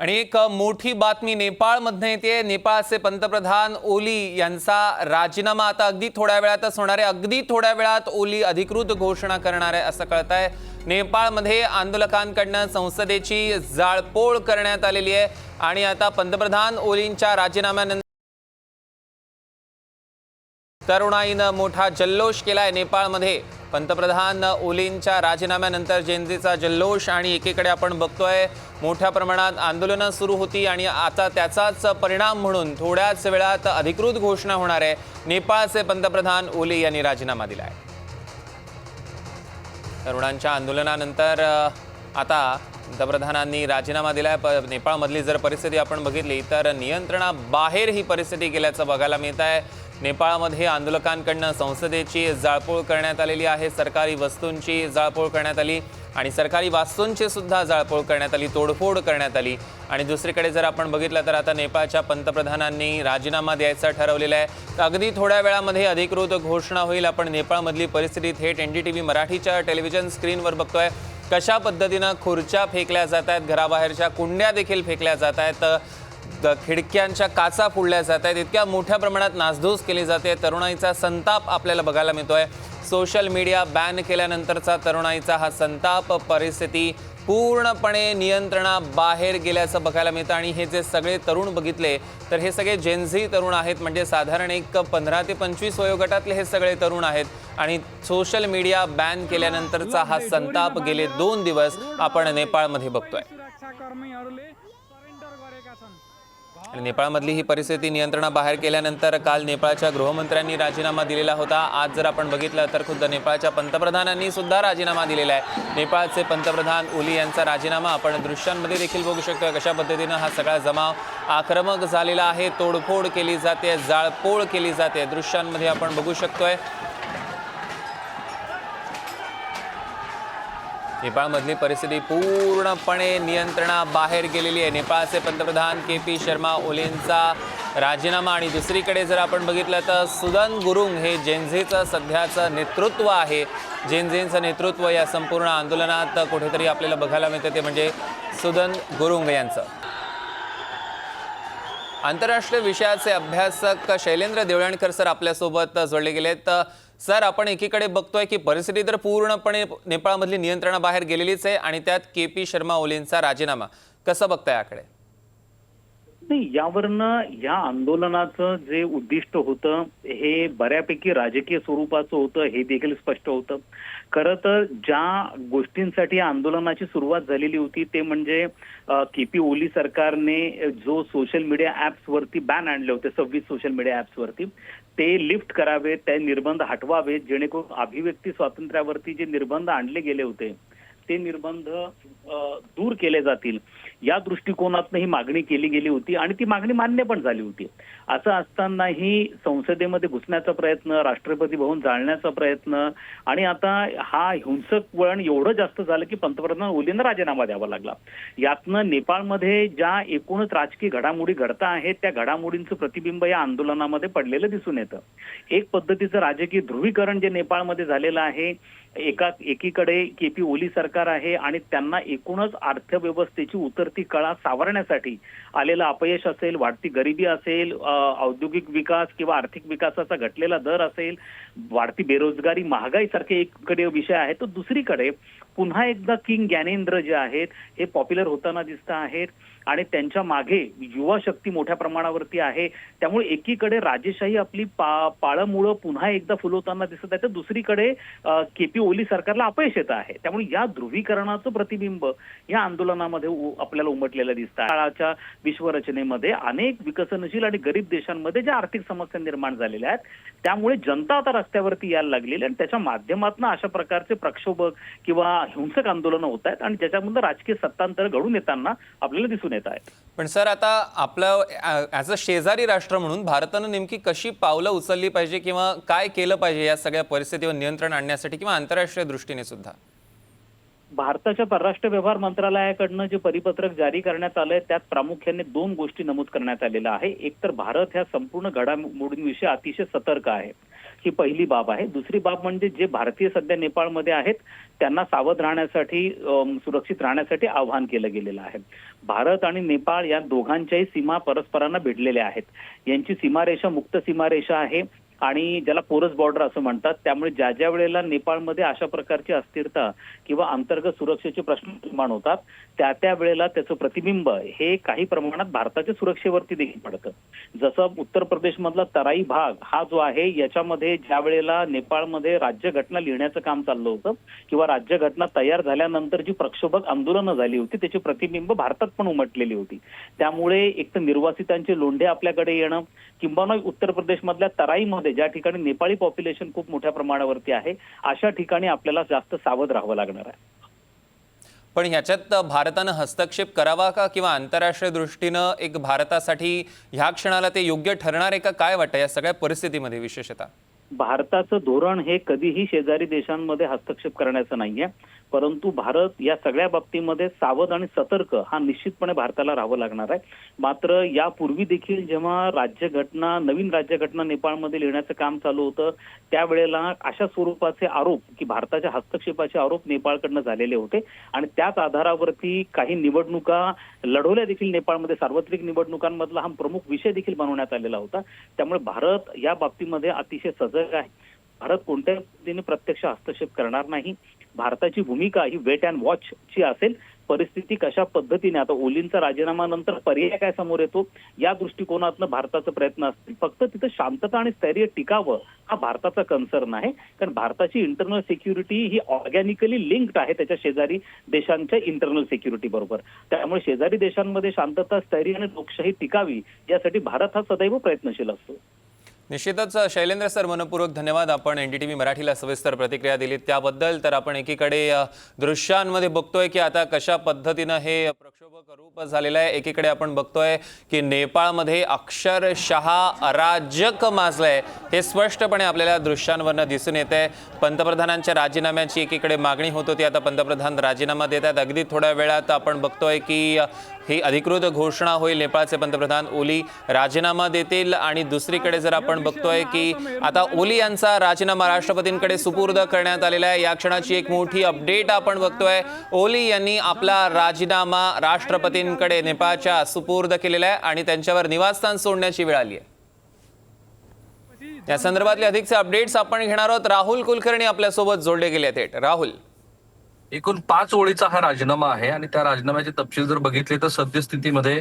आणि एक मोठी बातमी नेपाळमधनं येते. नेपाळचे पंतप्रधान ओली यांचा राजीनामा आता अगदी थोड्या वेळातच होणार आहे. अगदी थोड्या वेळात ओली अधिकृत घोषणा करणार आहे असं कळत आहे नेपाळमध्ये आंदोलकांकडनं संसदेची जाळपोळ करण्यात आलेली आहे. आणि आता पंतप्रधान ओलींच्या राजीनाम्यानंतर तरुणाईनं मोठा जल्लोष केलाय नेपाळमध्ये. पंतप्रधान ओलींच्या राजीनाम्यानंतर जयंतीचा जल्लोष आणि एकीकडे आपण बघतोय मोठ्या प्रमाणात आंदोलनं सुरू होती आणि आता त्याचाच परिणाम म्हणून थोड्याच वेळात अधिकृत घोषणा होणार आहे. नेपाळचे पंतप्रधान ओली यांनी राजीनामा दिलाय. तरुणांच्या आंदोलनानंतर आता पंतप्रधानांनी राजीनामा दिलाय. प नेपाळमधली जर परिस्थिती आपण बघितली तर नियंत्रणाबाहेर ही परिस्थिती गेल्याचं बघायला मिळत आहे नेपाळमध्ये आंदोलकांकडनं संसदेची जाळपोळ करण्यात आलेली आहे सरकारी वस्तूंची जाळपोळ करण्यात आली आणि सरकारी वास्तूंची सुद्धा जाळपोळ करण्यात आली तोडफोड करण्यात आली. आणि दुसरीकडे जर आपण बघितलं तर आता नेपाळच्या पंतप्रधानांनी राजीनामा द्यायचा ठरवलेला आहे. तर अगदी थोड्या वेळामध्ये अधिकृत घोषणा होईल. आपण नेपाळमधली परिस्थिती थेट एन डी टी व्ही मराठीच्या टेलिव्हिजन स्क्रीनवर बघतोय. कशा पद्धतीनं खुर्च्या फेकल्या जात आहेत घराबाहेरच्या कुंड्या देखील फेकल्या जात आहेत. खिडक्यांच्या काचा फोडल्या जात आहेत. इतक्या मोठ्या प्रमाणात नासधूस केली जाते. तरुणाईचा संताप आपल्याला बघायला मिळतोय. सोशल मीडिया बॅन केल्यानंतरचा तरुणाईचा हा संताप परिस्थिती पूर्णपणे नियंत्रणाबाहेर गेल्याचं बघायला मिळतं. आणि हे जे सगळे तरुण बघितले तर हे सगळे जेन्झी तरुण आहेत. म्हणजे साधारण एक पंधरा ते पंचवीस वयोगटातले हे सगळे तरुण आहेत. आणि सोशल मीडिया बॅन केल्यानंतरचा हा संताप गेले दोन दिवस आपण नेपाळमध्ये बघतोय. नेपाळमधली ही परिस्थिती नियंत्रणाबाहेर केल्यानंतर काल नेपाळच्या गृहमंत्र्यांनी राजीनामा दिलेला होता. आज जर आपण बघितलं तर खुद्द नेपाळच्या पंतप्रधानांनी सुद्धा राजीनामा दिलेला आहे. नेपाळचे पंतप्रधान ओली यांचा राजीनामा आपण दृश्यांमध्ये देखील बघू शकतो. कशा पद्धतीनं हा सगळा जमाव आक्रमक झालेला आहे तोडफोड केली जाते जाळपोळ केली जाते दृश्यांमध्ये आपण बघू शकतोय. नेपाळमधली परिस्थिती पूर्णपणे नियंत्रणाबाहेर गेलेली आहे. नेपाळचे पंतप्रधान के पी शर्मा ओलींचा राजीनामा आणि दुसरीकडे जर आपण बघितलं तर सुदन गुरुंग हे जेनझेचं सध्याचं नेतृत्व आहे. जेनझेंचं नेतृत्व या संपूर्ण आंदोलनात कुठेतरी आपल्याला बघायला मिळतं ते म्हणजे सुदन गुरुंग यांचं. आंतरराष्ट्रीय विषयाचे अभ्यासक शैलेंद्र देवळणकर सर आपल्यासोबत जोडले गेलेत. सर आपण एकीकडे बघतोय की परिस्थिती तर पूर्णपणे नेपाळमधली नियंत्रणाबाहेर गेलेलीच आहे आणि त्यात के पी शर्मा ओलींचा राजीनामा. कसं बघताय याकडे? नाही यावरनं या आंदोलनाचं जे उद्दिष्ट होतं हे बऱ्यापैकी राजकीय स्वरूपाचं होतं हे देखील स्पष्ट होतं. खरं तर ज्या गोष्टींसाठी आंदोलनाची सुरुवात झालेली होती ते म्हणजे के पी ओली सरकारने जो सोशल मीडिया ऍप्स वरती बॅन आणले होते सव्वीस सोशल मीडिया ऍप्स वरती ते लिफ्ट करावेत ते निर्बंध हटवावेत जेणेकरून अभिव्यक्ती स्वातंत्र्यावरती जे निर्बंध आणले गेले होते ते निर्बंध दूर केले जातील. या दृष्टिकोनातनं ही मागणी केली गेली होती आणि ती मागणी मान्य पण झाली होती. असं असतानाही संसदेमध्ये घुसण्याचा प्रयत्न राष्ट्रपती भवन जाळण्याचा प्रयत्न आणि आता हा हिंसक वळण एवढं जास्त झालं की पंतप्रधान ओलींना राजीनामा द्यावा लागला. यातनं नेपाळमध्ये ज्या एकूणच राजकीय घडामोडी घडता आहेत त्या घडामोडींचं प्रतिबिंब या आंदोलनामध्ये पडलेलं दिसून येतं. एक पद्धतीचं राजकीय ध्रुवीकरण जे नेपाळमध्ये झालेलं आहे एका एकीकडे के पी ओली सरकार आहे आणि त्यांना एकूणच अर्थव्यवस्थेची उतरती कळा सावरण्यासाठी आलेलं अपयश असेल वाढती गरिबी असेल औद्योगिक विकास किंवा आर्थिक विकासाचा घटलेला दर असेल वाढती बेरोजगारी महागाई सारखे एककडे विषय आहे तर दुसरीकडे पुन्हा एकदा किंग ज्ञानेंद्र जे आहेत हे पॉप्युलर होताना दिसत आहेत. आणि त्यांच्या मागे युवा शक्ती मोठ्या प्रमाणावरती आहे. त्यामुळे एकीकडे राजेशाही आपली पा पाळमुळं पुन्हा एकदा फुलवताना दिसत आहे तर दुसरीकडे के पी ओली सरकारला अपयश येत आहे. त्यामुळे या ध्रुवीकरणाचं प्रतिबिंब या आंदोलनामध्ये उ- आपल्याला उमटलेलं दिसतं काळाच्या विश्वरचनेमध्ये अनेक विकसनशील आणि गरीब देशांमध्ये ज्या आर्थिक समस्या निर्माण झालेल्या आहेत त्यामुळे जनता आता रस्त्यावरती यायला लागलेली आहे. आणि त्याच्या माध्यमातून अशा प्रकारचे प्रक्षोभक किंवा हिंसक आंदोलनं होत आहेत. आणि ज्याच्यामध्ये राजकीय सत्तांतर घडून येताना आपल्याला दिसून येत आहेत. पण सर आता आपलं ॲज अ शेजारी राष्ट्र म्हणून भारतानं नेमकी कशी पावलं उचलली पाहिजे किंवा काय केलं पाहिजे या सगळ्या परिस्थितीवर नियंत्रण आणण्यासाठी किंवा आंतरराष्ट्रीय दृष्टीने सुद्धा? भारताच्या परराष्ट्र व्यवहार मंत्रालयाकडनं जे परिपत्रक जारी करण्यात आलंय त्यात प्रामुख्याने दोन गोष्टी नमूद करण्यात आलेल्या आहे एक तर भारत ह्या संपूर्ण घडामोडींविषयी अतिशय सतर्क आहे. ही पहिली बाब आहे. दुसरी बाब म्हणजे जे भारतीय सध्या नेपाळमध्ये आहेत त्यांना सावध राहण्यासाठी सुरक्षित राहण्यासाठी आवाहन केलं गेलेलं आहे. भारत आणि नेपाळ या दोघांच्याही सीमा परस्परांना भिडलेल्या आहेत. यांची सीमारेषा मुक्त सीमारेषा आहे. आणि ज्याला पोरस बॉर्डर असं म्हणतात त्यामुळे ज्या ज्या वेळेला नेपाळमध्ये अशा प्रकारची अस्थिरता किंवा अंतर्गत सुरक्षेचे प्रश्न निर्माण होतात त्या त्या वेळेला त्याचं प्रतिबिंब हे काही प्रमाणात भारताच्या सुरक्षेवरती देखील पडतं. जसं उत्तर प्रदेशमधला तराई भाग हा जो आहे याच्यामध्ये ज्या वेळेला नेपाळमध्ये राज्यघटना लिहिण्याचं काम चाललं होतं किंवा राज्यघटना तयार झाल्यानंतर जी प्रक्षोभक आंदोलनं झाली होती त्याची प्रतिबिंब भारतात पण उमटलेली होती. त्यामुळे एक तर निर्वासितांचे लोंढे आपल्याकडे येणं किंबहुना उत्तर प्रदेशमधल्या तराईमध्ये ज्या ठिकाणी नेपाळी पॉप्युलेशन खूप मोठ्या प्रमाणावरती आहे अशा ठिकाणी आपल्याला जास्त सावध राहावं लागणार आहे. पण ह्याच्यात भारतानं हस्तक्षेप करावा का किंवा आंतरराष्ट्रीय दृष्टीनं एक भारतासाठी ह्या क्षणाला ते योग्य ठरणार आहे का? काय वाटतं या सगळ्या परिस्थितीमध्ये विशेषतः? भारताचं धोरण हे कधीही शेजारी देशांमध्ये हस्तक्षेप करण्याचं नाहीये. परंतु भारत या सगळ्या बाबतीमध्ये सावध आणि सतर्क हा निश्चितपणे भारताला राहावं लागणार आहे. मात्र यापूर्वी देखील जेव्हा राज्यघटना नवीन राज्यघटना नेपाळमध्ये लिहिण्याचं काम चालू होतं त्यावेळेला अशा स्वरूपाचे आरोप की भारताच्या हस्तक्षेपाचे आरोप नेपाळकडनं झालेले होते. आणि त्याच आधारावरती काही निवडणुका लढवल्या देखील नेपाळमध्ये सार्वत्रिक निवडणुकांमधला हा प्रमुख विषय देखील बनवण्यात आलेला होता. त्यामुळे भारत या बाबतीमध्ये अतिशय सजग आहे. भारत कोणत्याही पद्धतीने प्रत्यक्ष हस्तक्षेप करणार नाही? भारताची भूमिका ही वेट अँड वॉच ची असेल. परिस्थिती कशा पद्धतीने? आता ओलींचा राजीनामा नंतर पर्याय काय समोर येतो? या दृष्टिकोनातनं भारताचा प्रयत्न असतील. फक्त तिथं शांतता आणि स्थैर्य टिकावं हा भारताचा कन्सर्न आहे. कारण भारताची इंटरनल सिक्युरिटी ही ऑर्गॅनिकली लिंक्ड आहे त्याच्या शेजारी देशांच्या इंटरनल सिक्युरिटी बरोबर. त्यामुळे शेजारी देशांमध्ये शांतता स्थैर्य आणि लोकशाही टिकावी यासाठी भारत हा सदैव प्रयत्नशील असतो. निश्चितच शैलेंद्र सर मनपूर्वक धन्यवाद. आपण एन डी टी व्ही मराठीला सविस्तर प्रतिक्रिया दिलीत त्याबद्दल तर आपण एकीकडे दृश्यांमध्ये बघतोय की आता कशा पद्धतीनं हे प्रक्षोभक रूप झालेलं आहे. एकीकडे आपण बघतोय की नेपाळमध्ये अक्षरशः अराजक माजलंय. हे स्पष्टपणे आपल्याला दृश्यांवरनं दिसून येत आहे पंतप्रधानांच्या राजीनाम्याची एकीकडे मागणी होत होती. आता पंतप्रधान राजीनामा देत आहेत. अगदी थोड्या वेळात आपण बघतोय की ही अधिकृत घोषणा होईल नेपाळचे पंतप्रधान ओली राजीनामा देतील आणि दुसरीकडे जर आपण बघतोय की आता ओली यांचा राजीनामा राष्ट्रपतींकडे सुपूर्द करण्यात आलेला आहे. या क्षणाची एक मोठी अपडेट आपण बघतोय. ओली यांनी आपला राजीनामा राष्ट्रपतींकडे नेपाळच्या सुपूर्द केलेला आहे आणि त्यांच्यावर निवासस्थान सोडण्याची वेळ आली आहे. या संदर्भातले अधिकचे अपडेट्स आपण घेणार आहोत. राहुल कुलकर्णी आपल्यासोबत जोडले गेले आहेत. थेट. राहुल. एकूण पाच ओळीचा हा राजीनामा आहे आणि त्या राजीनाम्याचे तपशील जर बघितले तर सद्यस्थितीमध्ये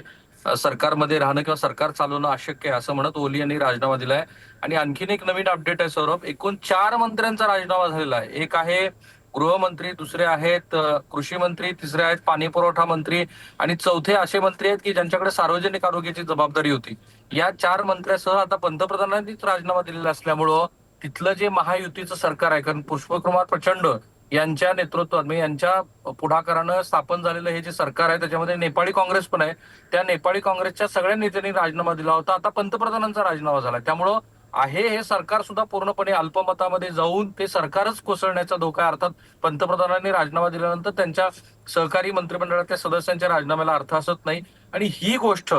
सरकारमध्ये राहणं किंवा सरकार चालवणं अशक्य आहे असं म्हणत ओली यांनी राजीनामा दिलाय. आणि आणखीन एक नवीन अपडेट आहे सौरभ एकूण चार मंत्र्यांचा राजीनामा झालेला आहे. एक आहे गृहमंत्री दुसरे आहेत कृषी मंत्री तिसरे आहेत पाणी पुरवठा मंत्री आणि चौथे असे मंत्री आहेत की ज्यांच्याकडे सार्वजनिक आरोग्याची जबाबदारी होती. या चार मंत्र्यासह आता पंतप्रधानांनीच राजीनामा दिलेला असल्यामुळं तिथलं जे महायुतीचं सरकार आहे कारण पुष्पकुमार प्रचंड यांच्या नेतृत्वात म्हणजे यांच्या पुढाकारानं स्थापन झालेलं हे जे सरकार आहे त्याच्यामध्ये नेपाळी काँग्रेस पण आहे. त्या नेपाळी काँग्रेसच्या सगळ्या नेत्यांनी राजीनामा दिला होता. आता पंतप्रधानांचा राजीनामा झाला. त्यामुळं आहे हे सरकार सुद्धा पूर्णपणे अल्पमतामध्ये जाऊन ते सरकारच कोसळण्याचा धोका आहे. अर्थात पंतप्रधानांनी राजीनामा दिल्यानंतर त्यांच्या सहकारी मंत्रिमंडळातल्या सदस्यांच्या राजीनाम्याला अर्थ असत नाही. आणि ही गोष्ट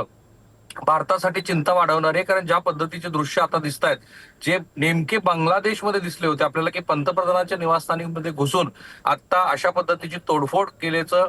भारतासाठी चिंता वाढवणार आहे कारण ज्या पद्धतीचे दृश्य आता दिसत आहेत जे नेमके बांगलादेशमध्ये दिसले होते आपल्याला की पंतप्रधानांच्या निवासस्थानीमध्ये घुसून आता अशा पद्धतीची तोडफोड केल्याचं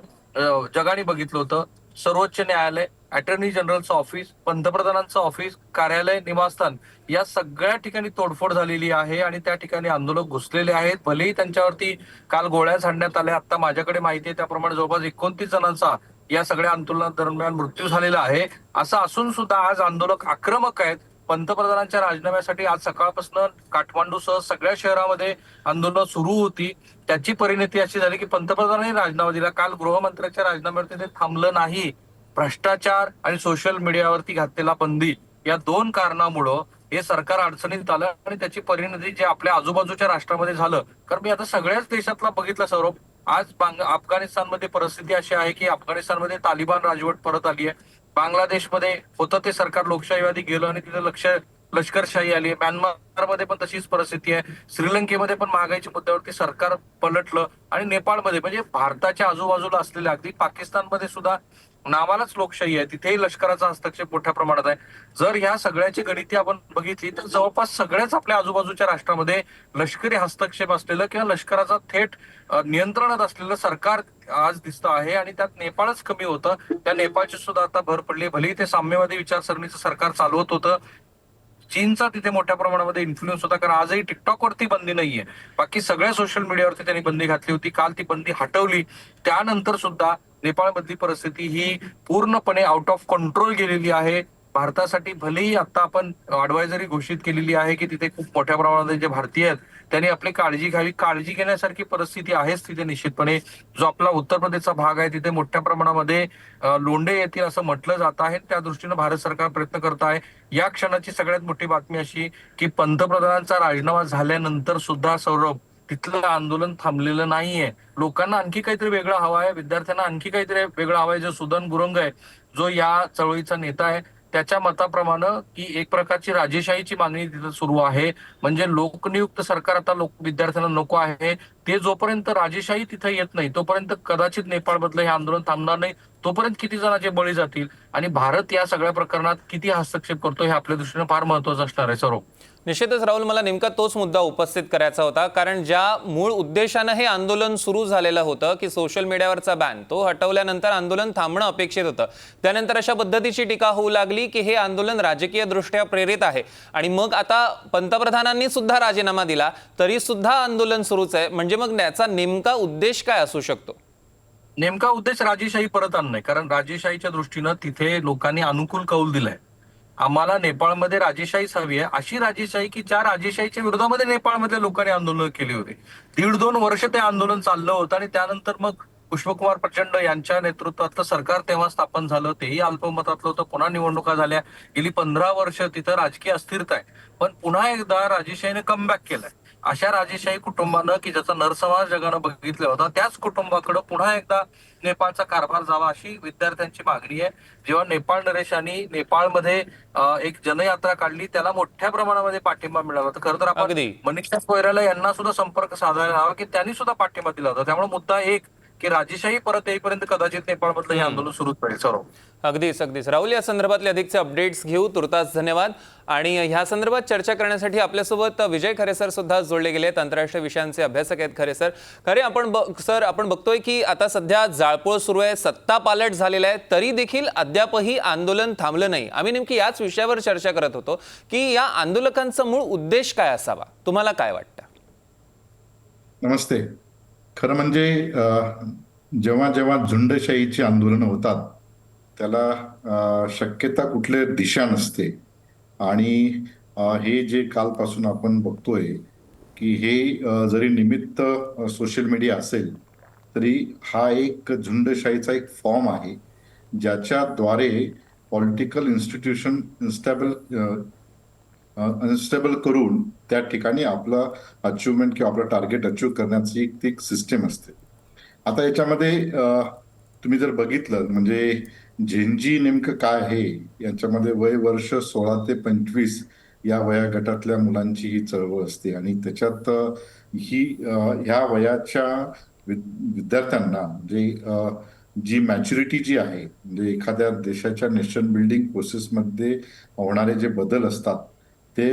जगाने बघितलं होतं. सर्वोच्च न्यायालय अटर्नी जनरलचं ऑफिस पंतप्रधानांचं ऑफिस कार्यालय निवासस्थान या सगळ्या ठिकाणी तोडफोड झालेली आहे आणि त्या ठिकाणी आंदोलक घुसलेले आहेत. भलेही त्यांच्यावरती काल गोळ्या झाडण्यात आल्या आता माझ्याकडे माहिती आहे त्याप्रमाणे जवळपास एकोणतीस जणांचा या सगळ्या आंदोलनादरम्यान मृत्यू झालेला आहे. असं असून सुद्धा आज आंदोलक आक्रमक आहेत. पंतप्रधानांच्या राजीनाम्यासाठी आज सकाळपासून काठमांडूसह सगळ्या शहरामध्ये आंदोलन सुरू होती. त्याची परिणती अशी झाली की पंतप्रधानांनी राजीनामा दिला. काल गृहमंत्र्यांच्या राजीनाम्यावरती ते थांबलं नाही. भ्रष्टाचार आणि सोशल मीडियावरती घातलेला बंदी या दोन कारणामुळं हे सरकार अडचणीत आलं आणि त्याची परिणती जे आपल्या आजूबाजूच्या राष्ट्रामध्ये झालं. कारण मी आता सगळ्याच देशातला बघितलं सौरभ आज अफगाणिस्तानमध्ये परिस्थिती अशी आहे की अफगाणिस्तानमध्ये तालिबान राजवट परत आली आहे. बांगलादेशमध्ये होतं ते सरकार लोकशाहीवादी गेलं आणि तिथे लक्ष लष्करशाही आली म्यानमारमध्ये पण तशीच परिस्थिती आहे. श्रीलंकेमध्ये पण महागाईच्या मुद्द्यावरती सरकार पलटलं आणि नेपाळमध्ये म्हणजे भारताच्या आजूबाजूला असलेल्या अगदी पाकिस्तानमध्ये सुद्धा नावालाच लोकशाही आहे. तिथेही लष्कराचा हस्तक्षेप मोठ्या प्रमाणात आहे. जर ह्या सगळ्याची गणिती आपण बघितली तर जवळपास सगळ्याच आपल्या आजूबाजूच्या राष्ट्रामध्ये लष्करी हस्तक्षेप असलेलं किंवा लष्कराचा थेट नियंत्रणात असलेलं सरकार आज दिसतं आहे आणि त्यात नेपाळच कमी होतं. त्या नेपाळची सुद्धा आता भर पडली. भलेही ते साम्यवादी विचारसरणीचं सरकार चालवत होतं. चीनचा तिथे मोठ्या प्रमाणामध्ये इन्फ्लुएन्स होता कारण आजही टिकटॉकवरती बंदी नाहीये. बाकी सगळ्या सोशल मीडियावरती त्यांनी बंदी घातली होती. काल ती बंदी हटवली. त्यानंतर सुद्धा नेपाळमधली परिस्थिती ही पूर्णपणे आउट ऑफ कंट्रोल गेलेली आहे. भारतासाठी भलेही आता आपण अडवायझरी घोषित केलेली आहे की तिथे खूप मोठ्या प्रमाणात जे भारतीय आहेत त्यांनी आपली काळजी घ्यावी. काळजी घेण्यासारखी परिस्थिती आहेच तिथे निश्चितपणे. जो आपला उत्तर प्रदेशचा भाग आहे तिथे मोठ्या प्रमाणामध्ये लोंडे लोंढे येतील असं म्हटलं जात आहे. त्या दृष्टीनं भारत सरकार प्रयत्न करत आहे. या क्षणाची सगळ्यात मोठी बातमी अशी की पंतप्रधानांचा राजीनामा झाल्यानंतर सुद्धा सौरभ तिथलं आंदोलन थांबलेलं नाहीये. लोकांना आणखी काहीतरी वेगळं हवं आहे. विद्यार्थ्यांना आणखी काहीतरी वेगळं हवं आहे. जो सुदन गुरंग आहे जो या चळवळीचा नेता आहे त्याच्या मताप्रमाणे की एक प्रकारची राजेशाहीची मागणी तिथं सुरू आहे. म्हणजे लोकनियुक्त सरकार आता लोक विद्यार्थ्यांना नको आहे. ते जोपर्यंत राजेशाही तिथं येत नाही तोपर्यंत कदाचित नेपाळमधलं हे आंदोलन थांबणार नाही. तोपर्यंत किती जणांचे बळी जातील? आणि भारत या सगळ्या प्रकरणात किती हस्तक्षेप करतो हे आपल्या दृष्टीने फार महत्वाचं असणार आहे सर्व निश्चितच राहुल मला नेमका तोच मुद्दा उपस्थित करायचा होता. कारण ज्या मूळ उद्देशानं हे आंदोलन सुरू झालेलं होतं की सोशल मीडियावरचा बॅन तो हटवल्यानंतर आंदोलन थांबणं अपेक्षित होतं. त्यानंतर अशा पद्धतीची टीका होऊ लागली की हे आंदोलन राजकीय दृष्ट्या प्रेरित आहे. आणि मग आता पंतप्रधानांनी सुद्धा राजीनामा दिला तरी सुद्धा आंदोलन सुरूच आहे. म्हणजे मग त्याचा नेमका उद्देश काय असू शकतो? नेमका उद्देश राजेशाही परत आणणं आहे. कारण राजेशाहीच्या दृष्टीनं तिथे लोकांनी अनुकूल कौल दिलाय. आम्हाला नेपाळमध्ये राजेशाहीच हवी आहे. अशी राजेशाही की ज्या राजेशाहीच्या विरोधामध्ये नेपाळमध्ये लोकांनी आंदोलन केली होती. दीड दोन वर्ष ते आंदोलन चाललं होतं आणि त्यानंतर मग पुष्पकुमार प्रचंड यांच्या नेतृत्वातलं सरकार तेव्हा स्थापन झालं. तेही अल्पमतातलं होतं. पुन्हा निवडणुका झाल्या. गेली पंधरा वर्ष तिथं राजकीय अस्थिरता आहे. पण पुन्हा एकदा राजेशाहीने कमबॅक केलाय. अशा राजेशाही कुटुंबानं की ज्याचा नरसंहार जगानं बघितला होता त्याच कुटुंबाकडे पुन्हा एकदा नेपाळचा कारभार जावा अशी विद्यार्थ्यांची मागणी आहे. जेव्हा नेपाळ नरेशांनी नेपाळमध्ये एक जनयात्रा काढली त्याला मोठ्या प्रमाणामध्ये पाठिंबा मिळाला होता. खरं तर आपण अगदी. मनीषा कोयराला यांना सुद्धा संपर्क साधायला हवा की त्यांनी सुद्धा पाठिंबा दिला होता. त्यामुळे मुद्दा एक की राजेशाही परत येईपर्यंत कदाचित नेपाळमधलं हे आंदोलन सुरूच राहील. सौरभ अगदीच अगदीच. राहुल या संदर्भातले अधिकचे अपडेट्स घेऊ. तुर्तास धन्यवाद. आणि ह्या संदर्भात चर्चा करण्यासाठी आपल्यासोबत विजय खरे सर सुद्धा जोडले गेले आहेत आंतरराष्ट्रीय विषयांचे अभ्यासक आहेत खरे सर. खरे आपण सर आपण बघतोय की आता सध्या जाळपोळ सुरू आहे सत्ता पालट झालेला आहे तरी देखील अद्यापही आंदोलन थांबलं नाही. आम्ही नेमकी याच विषयावर चर्चा करत होतो की या आंदोलकांचा मूळ उद्देश काय असावा? तुम्हाला काय वाटतं? नमस्ते. खरं म्हणजे जेव्हा जेव्हा झुंडशाहीची आंदोलनं होतात त्याला शक्यता कुठल्या दिशा नसते. आणि हे जे कालपासून आपण बघतोय की हे जरी निमित्त सोशल मीडिया असेल तरी हा एक झुंडशाहीचा एक फॉर्म आहे ज्याच्याद्वारे पॉलिटिकल इन्स्टिट्यूशन इन्स्टॅबल अनस्टेबल करून त्या ठिकाणी आपलं अचिव्हमेंट किंवा आपलं टार्गेट अचीव्ह करण्याची एक ती एक सिस्टीम असते. आता याच्यामध्ये तुम्ही जर बघितलं म्हणजे झेंजी नेमकं काय आहे? याच्यामध्ये वय वर्ष सोळा ते पंचवीस या वया गटातल्या मुलांची ही चळवळ असते. आणि त्याच्यात ही ह्या वयाच्या विद्यार्थ्यांना म्हणजे, जे जी मॅच्युरिटी जी आहे म्हणजे एखाद्या देशाच्या नेशन बिल्डिंग प्रोसेसमध्ये होणारे जे बदल असतात ते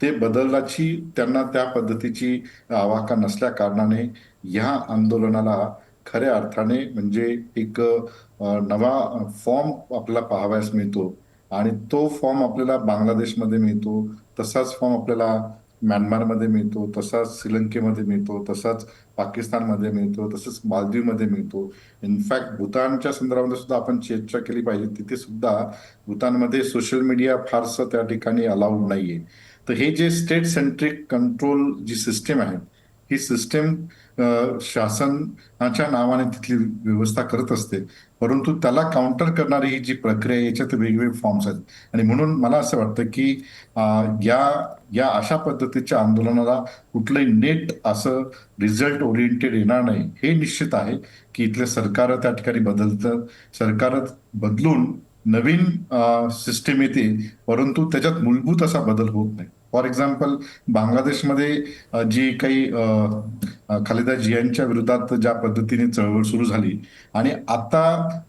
ते बदलाची त्यांना त्या पद्धतीची आवाका नसल्या कारणाने ह्या आंदोलनाला खऱ्या अर्थाने म्हणजे एक नवा फॉर्म आपल्याला पाहावयास मिळतो. आणि तो फॉर्म आपल्याला बांगलादेशमध्ये मिळतो तसाच फॉर्म आपल्याला म्यानमारमध्ये मिळतो तसाच श्रीलंकेमध्ये मिळतो तसाच पाकिस्तानमध्ये मिळतो तसंच मालदीवमध्ये मिळतो. इनफॅक्ट भूतानच्या संदर्भामध्ये सुद्धा आपण चर्चा केली पाहिजे. तिथे सुद्धा भूतानमध्ये सोशल मीडिया फारसं त्या ठिकाणी अलाउड नाहीये. तर हे जे स्टेट सेंट्रिक कंट्रोल जी सिस्टीम आहे ही सिस्टीम शासनाच्या नावाने तिथली व्यवस्था करत असते. परंतु त्याला काउंटर करणारी ही जी प्रक्रिया आहे, याच्यात वेगवेगळे फॉर्म्स आहेत. आणि म्हणून मला असं वाटतं की या या अशा पद्धतीच्या आंदोलनाला कुठलंही नेट असं रिझल्ट ओरिएंटेड येणार नाही. हे निश्चित आहे की इथले सरकार त्या ठिकाणी बदलतं. सरकार बदलून नवीन सिस्टीम येते. परंतु त्याच्यात मूलभूत असा बदल होत नाही. फॉर एक्झाम्पल बांगलादेशमध्ये जी काही खालिदा जियांच्या विरोधात ज्या पद्धतीने चळवळ सुरू झाली आणि आता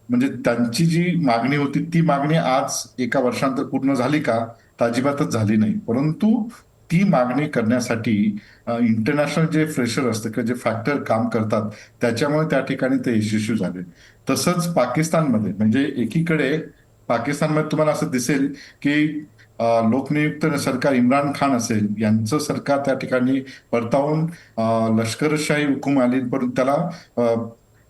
म्हणजे त्यांची जी मागणी होती ती मागणी आज एका वर्षांतर पूर्ण झाली का? अजिबातच झाली नाही. परंतु ती मागणी करण्यासाठी इंटरनॅशनल जे फ्रेशर असतं किंवा जे फॅक्टर काम करतात त्याच्यामुळे त्या ठिकाणी ते यशस्वी झाले. तसंच पाकिस्तानमध्ये म्हणजे एकीकडे पाकिस्तानमध्ये तुम्हाला असं दिसेल की लोकनियुक्त सरकार इम्रान खान असेल यांचं सरकार त्या ठिकाणी परतावून लष्करशाही हुकूम आली पण त्याला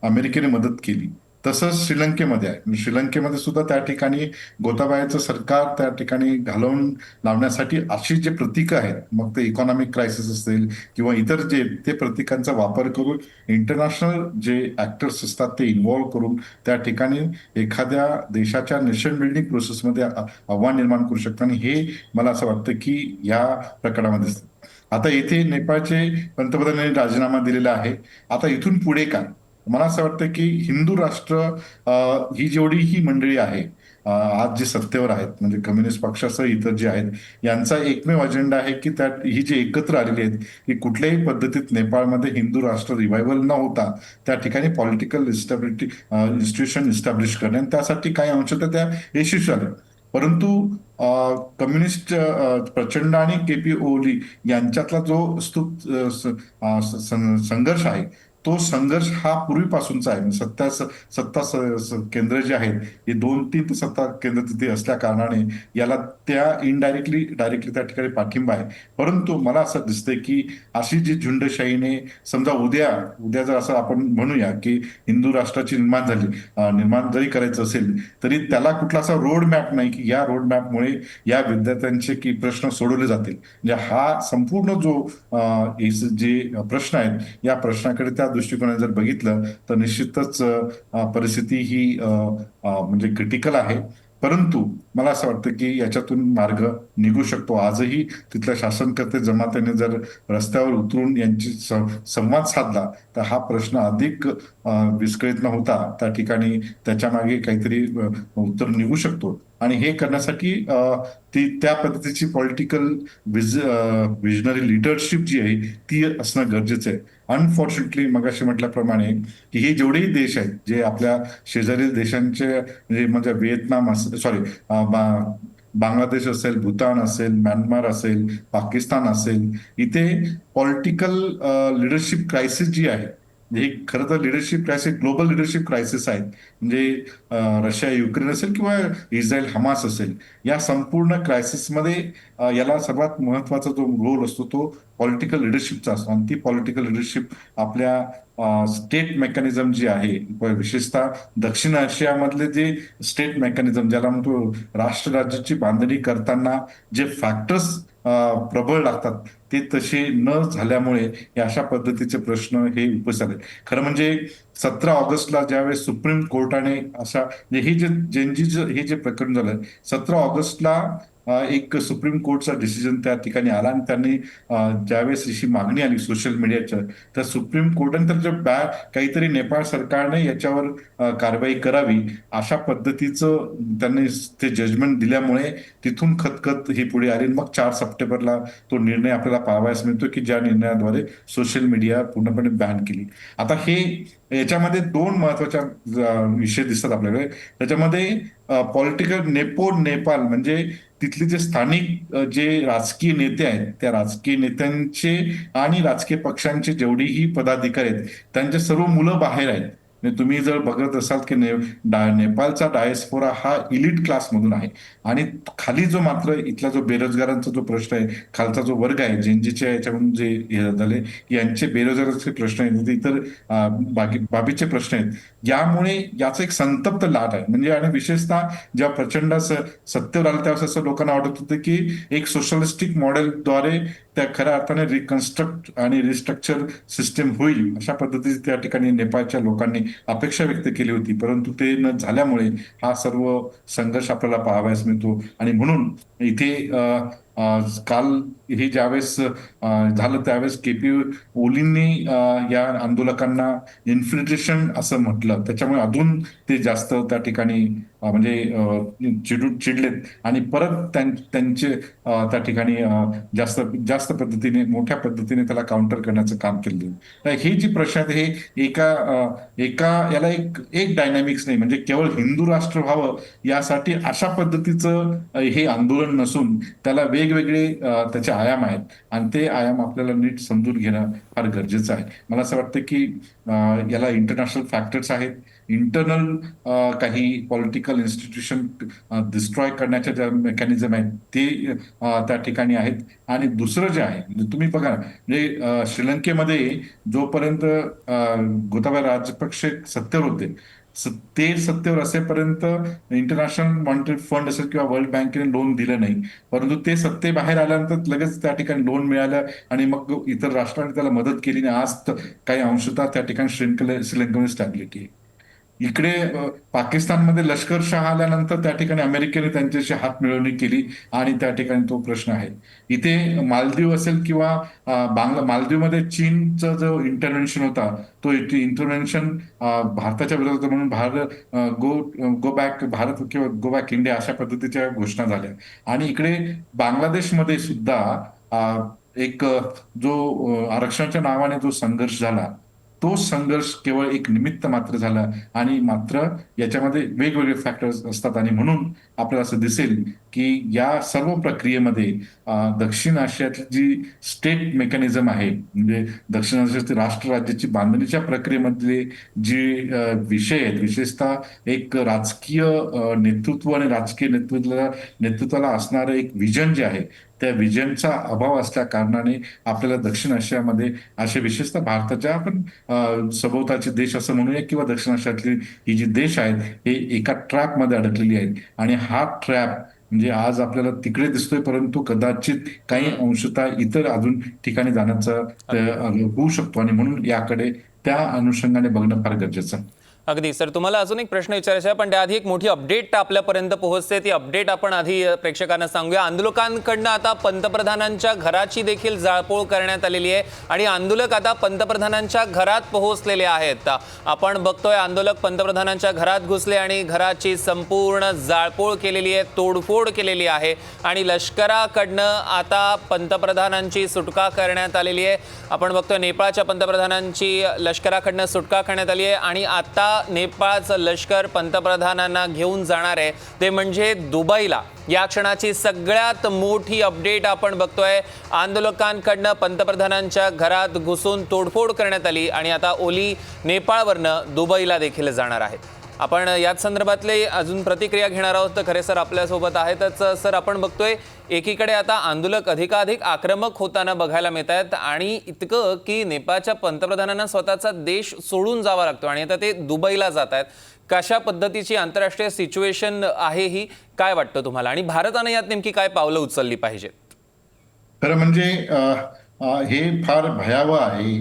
अमेरिकेने मदत केली. तसंच श्रीलंकेमध्ये आहे. म्हणजे श्रीलंकेमध्ये सुद्धा त्या ठिकाणी गोताबायाचं सरकार त्या ठिकाणी घालवून लावण्यासाठी अशी जे प्रतीकं आहेत मग ते इकॉनॉमिक क्रायसिस असेल किंवा इतर जे ते प्रतीकांचा वापर करून इंटरनॅशनल जे ऍक्टर्स असतात ते इन्व्हॉल्व्ह करून त्या ठिकाणी एखाद्या देशाच्या नेशन बिल्डिंग प्रोसेसमध्ये आव्हान निर्माण करू शकतात. आणि हे मला असं वाटतं की या प्रकरणामध्ये आता इथे नेपाळचे पंतप्रधानांनी राजीनामा दिलेला आहे. आता इथून पुढे काय? मला असं वाटतं की हिंदू राष्ट्र ही जेवढी ही मंडळी आहे आज जे सत्तेवर आहेत म्हणजे कम्युनिस्ट पक्षासह इतर जे आहेत यांचा एकमेव अजेंडा आहे की त्या ही जे एकत्र आलेली आहेत की कुठल्याही पद्धतीत नेपाळमध्ये हिंदू राष्ट्र रिवायवल न होता त्या ठिकाणी पॉलिटिकल इस्टॅब्लिटी इन्स्टिट्यूशन इस्टॅब्लिश करणे. आणि त्यासाठी काही अंशतः त्या यशस्वी झाल्या परंतु कम्युनिस्ट प्रचंड आणि के पी ओली यांच्यातला जो स्तूप संघर्ष आहे तो संघर्ष हा पूर्वीपासूनचा आहे. म्हणजे सत्ता सत्ता स- केंद्र जे आहेत हे दोन तीन सत्ता केंद्र तिथे असल्या कारणाने याला त्या इनडायरेक्टली डायरेक्टली त्या ठिकाणी पाठिंबा आहे. परंतु मला असं दिसतंय की अशी जी झुंडशाहीने समजा उद्या उद्या जर असं आपण म्हणूया की हिंदू राष्ट्राची निर्माण झाली निर्माण जरी करायचं असेल तरी त्याला कुठला असा रोड मॅप नाही की या रोड मॅपमुळे या विद्यार्थ्यांचे की प्रश्न सोडवले जातील. म्हणजे हा संपूर्ण जो जे प्रश्न आहेत या प्रश्नाकडे त्या दृष्टिकोनाने जर बघितलं तर निश्चितच परिस्थिती ही म्हणजे क्रिटिकल आहे. परंतु मला असं वाटतं की याच्यातून मार्ग निघू शकतो. आजही तिथल्या शासनकर्ते जमात्याने जर रस्त्यावर उतरून यांची संवाद साधला तर हा प्रश्न अधिक विस्कळीत न होता त्या ठिकाणी त्याच्यामागे काहीतरी उत्तर निघू शकतो. आणि हे करण्यासाठी ती त्या पद्धतीची पॉलिटिकल विज विजनरी लिडरशिप जी आहे ती असणं गरजेचं आहे. अनफॉर्च्युनेटली मगाशी म्हटल्याप्रमाणे की हे जेवढेही देश आहेत जे आपल्या शेजारील देशांचे म्हणजे, म्हणजे व्हिएतनाम असेल सॉरी बांगलादेश असेल भूतान असेल म्यानमार असेल पाकिस्तान असेल इथे पॉलिटिकल लिडरशिप क्रायसिस जी आहे हे खरं तर leadership crisis global leadership crisis आहेत म्हणजे रशिया युक्रेन असेल किंवा इस्रायल हमास असेल या संपूर्ण क्रायसिसमध्ये याला सर्वात महत्त्वाचा जो रोल असतो तो पॉलिटिकल लिडरशिपचा असतो. आणि ती पॉलिटिकल लिडरशिप आपल्या स्टेट मेकॅनिझम जी आहे विशेषतः दक्षिण आशियामधले जे स्टेट मेकॅनिझम ज्याला म्हणतो राष्ट्र राज्याची बांधणी करताना जे फॅक्टर्स प्रबळ लागतात. ते तसे न झाल्यामुळे अशा पद्धतीचे प्रश्न हे उपस्थित खरं म्हणजे सतरा ऑगस्टला ज्यावेळेस सुप्रीम कोर्टाने अशा म्हणजे हे जे जेनजी हे जे प्रकरण झालं सतरा ऑगस्टला एक सुप्रीम कोर्टचा डिसिजन त्या ठिकाणी आला आणि त्यांनी ज्यावेळेस अशी मागणी आली सोशल मीडियाच्या तर सुप्रीम कोर्टाने त्याच्या बॅ काहीतरी नेपाळ सरकारने याच्यावर कारवाई करावी अशा पद्धतीचं त्यांनी ते जजमेंट दिल्यामुळे तिथून खतखत ही पुढे आली मग चार सप्टेंबरला तो निर्णय आपल्याला पाहावयास मिळतो की ज्या निर्णयाद्वारे सोशल मीडिया पूर्णपणे बॅन केली. आता हे याच्यामध्ये दोन महत्त्वाच्या विषय दिसतात आपल्याकडे. त्याच्यामध्ये पॉलिटिकल नेपो नेपाल म्हणजे तिथले जे स्थानिक जे राजकीय नेते आहेत त्या राजकीय नेत्यांचे आणि राजकीय पक्षांचे जेवढेही पदाधिकारी आहेत त्यांचे सर्व मुलं बाहेर आहेत. म्हणजे तुम्ही जर बघत असाल की ने, डा, नेपाळचा डायस्पोरा हा इलिट क्लासमधून आहे. आणि खाली जो मात्र इथला जो बेरोजगारांचा जो प्रश्न आहे खालचा जो वर्ग आहे जेनजीच्या याच्यामधून जे झाले यांचे बेरोजगाराचे प्रश्न आहेत इतर बाकी बाबीचे प्रश्न आहेत यामुळे याचं एक संतप्त लाट आहे. म्हणजे आणि विशेषतः ज्या प्रचंड स- सत्तेवर आलं त्यावेळेस असं लोकांना वाटत होतं की एक सोशलिस्टिक मॉडेलद्वारे त्या खऱ्या अर्थाने रिकन्स्ट्रक्ट आणि रिस्ट्रक्चर सिस्टीम होईल अशा पद्धतीची त्या ठिकाणी नेपाळच्या लोकांनी अपेक्षा व्यक्त केली होती. परंतु ते न झाल्यामुळे हा सर्व संघर्ष आपल्याला पाहावयास मिळतो. आणि म्हणून इथे काल हे ज्यावेळेस झालं त्यावेळेस के पी ओलींनी या आंदोलकांना इन्फिल्ट्रेशन असं म्हटलं. त्याच्यामुळे अजून ते जास्त त्या ठिकाणी म्हणजे चिडू चिडलेत. आणि परत त्यांचे त्या ठिकाणी जास्त जास्त पद्धतीने मोठ्या पद्धतीने त्याला काउंटर करण्याचं काम केलं तर हे जी प्रश्न आहेत हे एका एका याला एक एक डायनॅमिक्स नाही. म्हणजे केवळ हिंदू राष्ट्र व्हावं यासाठी अशा पद्धतीचं हे आंदोलन नसून त्याला वेगवेगळे त्याचे आयाम आहेत. आणि ते आयाम आपल्याला नीट समजून घेणं फार गरजेचं आहे. मला असं वाटतं की याला इंटरनॅशनल फॅक्टर्स आहेत. इंटरनल uh, काही पॉलिटिकल इन्स्टिट्यूशन डिस्ट्रॉय करण्याच्या ज्या मेकॅनिझम आहेत ते uh, त्या ठिकाणी आहेत. आणि दुसरं जे आहे म्हणजे तुम्ही बघा म्हणजे uh, श्रीलंकेमध्ये जोपर्यंत अ, गोताबाई राजपक्षे सत्तेवर होते स- ते सत्तेवर असेपर्यंत इंटरनॅशनल मॉनिटरी फंड असेल किंवा वर्ल्ड बँकेने लोन दिलं नाही. परंतु ते सत्तेबाहेर आल्यानंतर लगेच त्या ठिकाणी लोन मिळालं आणि मग इतर राष्ट्रांनी त्याला मदत केली आणि आज काही अंशतः त्या ठिकाणी श्रीलंकेला श्रीलंकेमध्ये स्टॅबिलिटी आहे. इकडे पाकिस्तानमध्ये पाकिस्तानमध्ये लष्करशाह आल्यानंतर त्या ठिकाणी अमेरिकेने त्यांच्याशी हात मिळवणी केली आणि त्या ठिकाणी तो प्रश्न आहे. इथे मालदीव असेल किंवा बांगला मालदीवमध्ये चीनचा जो इंटरव्हेन्शन होता तो इंटरव्हेन्शन भारताच्या विरोधात म्हणून Bharat go go back Bharat किंवा गो बॅक इंडिया अशा पद्धतीच्या घोषणा झाल्या. आणि इकडे बांगलादेशमध्ये सुद्धा एक जो आरक्षणाच्या नावाने जो संघर्ष झाला तो संघर्ष केवळ एक निमित्त मात्र झाला आणि मात्र याच्यामध्ये वेगवेगळे फॅक्टर्स असतात. आणि म्हणून आपल्याला असं दिसेल की या सर्व प्रक्रियेमध्ये दक्षिण आशियातली जी स्टेट मेकॅनिझम आहे म्हणजे दक्षिण आशियातील राष्ट्र राज्याची बांधणीच्या प्रक्रियेमधले जे विषय आहेत विशेषतः एक राजकीय नेतृत्व आणि राजकीय नेतृत्वाला नेतृत्वाला असणारं एक विजन जे आहे त्या विजनचा अभाव असल्या कारणाने आपल्याला दक्षिण आशियामध्ये असे विशेषतः भारताच्या आपण सभोवताचे देश असं म्हणूया किंवा दक्षिण आशियातली ही जी देश आहेत हे एका ट्रॅपमध्ये अडकलेली आहेत. आणि हा ट्रॅप म्हणजे आज आपल्याला तिकडे दिसतोय परंतु कदाचित काही अंशतः इतर अजून ठिकाणी जाण्याचा होऊ शकतो. आणि म्हणून याकडे त्या अनुषंगाने बघणं फार गरजेचं. आहे अगदी. सर तुम्हाला अजून एक प्रश्न विचारायचा आहे. पण त्याआधी एक मोठी अपडेट आपल्यापर्यंत पोहोचते. ती अपडेट आपण आधी प्रेक्षकांना सांगूया. आंदोलकांकडनं आता पंतप्रधानांच्या घराची देखील जाळपोळ करण्यात आलेली आहे. आणि आंदोलक आता पंतप्रधानांच्या घरात पोहोचलेले आहेत. आपण बघतोय आंदोलक पंतप्रधानांच्या घरात घुसले आणि घराची संपूर्ण जाळपोळ केलेली आहे तोडफोड केलेली आहे. आणि लष्कराकडनं आता पंतप्रधानांची सुटका करण्यात आलेली आहे. आपण बघतोय नेपाळच्या पंतप्रधानांची लष्कराकडनं सुटका करण्यात आली आहे. आणि आता नेपाळचं लष्कर पंतप्रधानांना घेऊन जाणार आहे. ते म्हणजे दुबईला. या क्षणाची सगळ्यात मोठी अपडेट आपण बघतोय. आंदोलकांकडनं पंतप्रधानांच्या घरात घुसून तोडफोड करण्यात आली आणि आता ओली नेपाळवरनं दुबईला देखील जाणार आहेत. आपण याच संदर्भातले अजून प्रतिक्रिया घेणार आहोत. तर खरे सर आपल्यासोबत आहेतच सर आपण बघतोय एकीकडे आता आंदोलक अधिकाधिक आक्रमक होताना बघायला मिळत आहेत आणि इतकं की नेपाळच्या पंतप्रधानांना स्वतःचा देश सोडून जावा लागतो आणि आता ते दुबईला जात आहेत. कशा पद्धतीची आंतरराष्ट्रीय सिच्युएशन आहे ही काय वाटतं तुम्हाला? आणि भारताने यात नेमकी काय पावलं उचलली पाहिजेत? खरं म्हणजे हे फार भयावह आहे.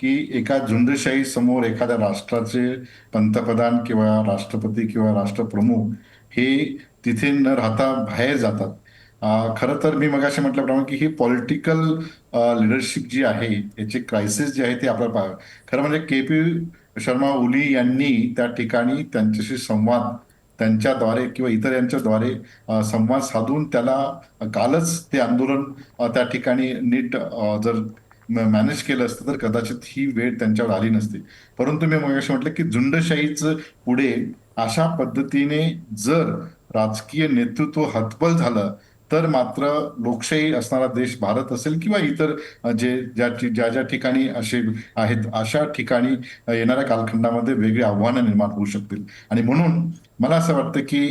की एका झुंडशाही समोर एखाद्या राष्ट्राचे पंतप्रधान किंवा राष्ट्रपती किंवा राष्ट्रप्रमुख हे तिथे न राहता बाहेर जातात. खरं तर मी मगाशी म्हटल्याप्रमाणे की ही पॉलिटिकल लिडरशिप जी आहे याची क्रायसिस जी आहे ती आपल्याला पाहावं खरं म्हणजे के पी शर्मा ओली यांनी त्या ठिकाणी त्यांच्याशी संवाद त्यांच्याद्वारे किंवा इतर यांच्याद्वारे संवाद साधून त्याला कालच ते आंदोलन त्या ठिकाणी नीट जर मॅनेज केलं असतं तर कदाचित ही वेळ त्यांच्यावर आली नसती. परंतु मी मग म्हटलं की झुंडशाहीचं पुढे अशा पद्धतीने जर राजकीय नेतृत्व हतबल झालं तर मात्र लोकशाही असणारा देश भारत असेल किंवा इतर जे ज्या ज्या ज्या ठिकाणी असे आहेत अशा ठिकाणी येणाऱ्या कालखंडामध्ये वेगळी आव्हानं निर्माण होऊ शकतील. आणि म्हणून मला असं वाटतं की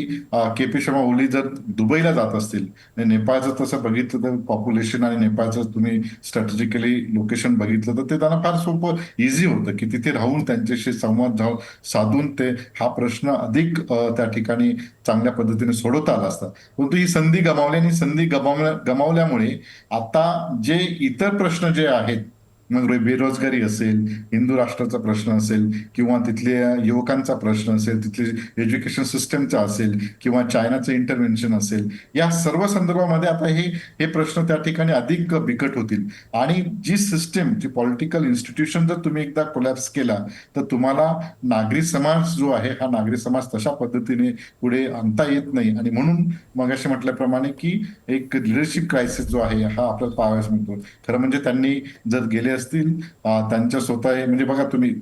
के पी शर्मा ओली जर दुबईला जात असतील नेपाळचं तसं बघितलं तर पॉप्युलेशन आणि नेपाळचं तुम्ही स्ट्रॅटेजिकली लोकेशन बघितलं तर ते त्यांना फार सोपं इझी होतं की तिथे राहून त्यांच्याशी संवाद साधून ते हा प्रश्न अधिक त्या ठिकाणी चांगल्या पद्धतीने सोडवता आला असता. परंतु ही संधी गमावली आणि संधी गमावल्या गमावल्यामुळे आता जे इतर प्रश्न जे आहेत मग बेरोजगारी असेल हिंदू राष्ट्राचा प्रश्न असेल किंवा तिथल्या युवकांचा प्रश्न असेल तिथले एज्युकेशन सिस्टमचा असेल किंवा चायनाचं इंटरव्हेन्शन असेल या सर्व संदर्भामध्ये आता हे हे प्रश्न त्या ठिकाणी अधिक बिकट होतील. आणि जी सिस्टम जी पॉलिटिकल इन्स्टिट्यूशन जर तुम्ही एकदा कोलॅप्स केला तर तुम्हाला नागरी समाज जो आहे हा नागरी समाज तशा पद्धतीने पुढे आणता येत नाही. आणि म्हणून मग असे म्हटल्याप्रमाणे की एक लिडरशिप क्रायसिस जो आहे हा आपल्याला पाहावयास मिळतो. खरं म्हणजे त्यांनी जर गेले असतील त्यांच्या स्वतः हे- म्हणजे बघा तुम्ही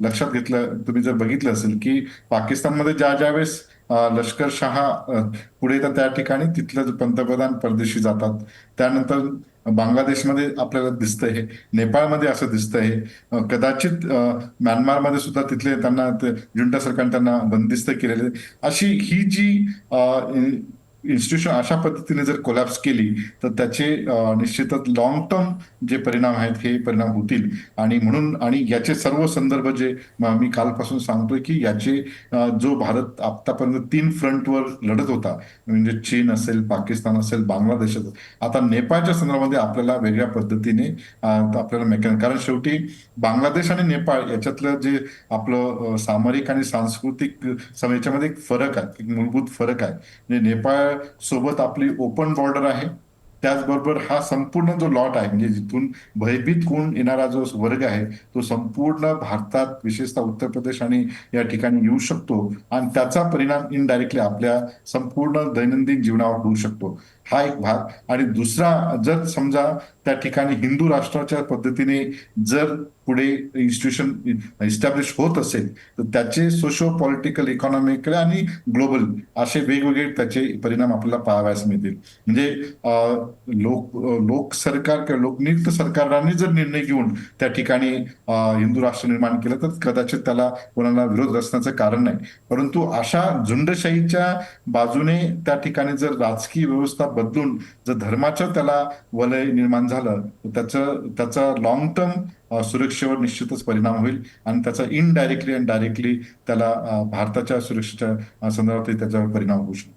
लक्षात घेतलं तुम्ही जर बघितलं असेल की पाकिस्तानमध्ये ज्या ज्या वेळेस लष्कर शहा पुढे येतात त्या ठिकाणी तिथलं पंतप्रधान परदेशी जातात. त्यानंतर बांगलादेशमध्ये आपल्याला दिसतंय हे नेपाळमध्ये असं दिसतंय हे. कदाचित म्यानमारमध्ये सुद्धा तिथले त्यांना जुंटा सरकारने त्यांना बंदिस्त केलेले. अशी ही जी इन्स्टिट्यूशन अशा पद्धतीने जर कोलॅप्स केली तर त्याचे निश्चितच लॉंग टर्म जे परिणाम आहेत हे परिणाम होतील. आणि म्हणून आणि याचे सर्व संदर्भ जे मी कालपासून सांगतोय की याचे जो भारत आतापर्यंत तीन फ्रंटवर लढत होता म्हणजे चीन असेल पाकिस्तान असेल बांगलादेश असेल आता नेपाळच्या संदर्भामध्ये आपल्याला वेगळ्या पद्धतीने आपल्याला मेकॅन कारण शेवटी बांगलादेश आणि नेपाळ याच्यातलं जे आपलं सामरिक आणि सांस्कृतिक समेच्यामध्ये एक फरक आहे एक मूलभूत फरक आहे. म्हणजे नेपाळ सोबत आपली ओपन बॉर्डर आहे. त्याचबरोबर हा संपूर्ण जो लॉट आहे म्हणजे जिथून भयभीत कोण येणारा जो वर्ग आहे तो संपूर्ण भारतात विशेषतः उत्तर प्रदेश आणि या ठिकाणी येऊ शकतो. आणि त्याचा परिणाम इनडायरेक्टली आपल्या संपूर्ण दैनंदिन जीवनावर होऊ शकतो. हा एक भाग. आणि दुसरा जर समजा त्या ठिकाणी हिंदू राष्ट्राच्या पद्धतीने जर पुढे इन्स्टिट्यूशन इस्टॅब्लिश होत असेल तर त्याचे सोशो पॉलिटिकल इकॉनॉमिकल आणि ग्लोबल असे वेगवेगळे त्याचे परिणाम आपल्याला पाहावयास मिळतील. म्हणजे लोक लोक सरकार किंवा लोकनियुक्त सरकारांनी जर निर्णय घेऊन त्या ठिकाणी हिंदू राष्ट्र निर्माण केलं तर कदाचित त्याला कोणाला विरोध असण्याचं कारण नाही. परंतु अशा झुंडशाहीच्या बाजूने त्या ठिकाणी जर राजकीय व्यवस्था बदलून जर धर्माचं त्याला वलय निर्माण झालं तर त्याचं त्याचा लॉंग टर्म सुरक्षेवर निश्चितच परिणाम होईल आणि त्याचा इनडायरेक्टली आणि डायरेक्टली त्याला भारताच्या सुरक्षेच्या संदर्भातही त्याच्यावर परिणाम होऊ शकतो.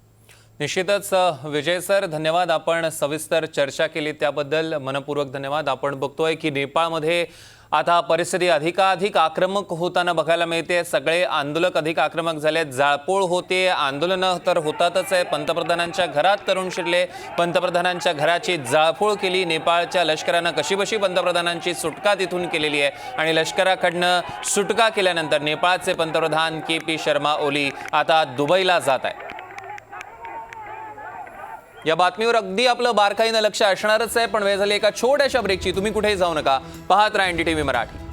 निश्चितच विजय सर धन्यवाद. आपण सविस्तर चर्चा केली त्याबद्दल. मनपूर्वक धन्यवाद. आपण बघतोय की नेपाळमध्ये आता परिस्थिती अधिकाधिक आक्रमक होताना बघायला मिळते. सगळे आंदोलक अधिक आक्रमक झाले. जाळपोळ होते. आंदोलनं तर होतातच आहे. पंतप्रधानांच्या घरात तरुण शिरले. पंतप्रधानांच्या घराची जाळपोळ केली. नेपाळच्या लष्करानं कशीबशी पंतप्रधानांची सुटका तिथून केलेली आहे. आणि लष्कराकडनं सुटका केल्यानंतर नेपाळचे पंतप्रधान के पी शर्मा ओली आता दुबईला जात आहे या बातमीवर अगदी आपलं बारकाईनं लक्ष असणारच आहे पण वेळ झाली एका छोट्याशा ब्रेकची तुम्ही कुठेही जाऊ नका. पाहत राहा एनडीटीव्ही मराठी.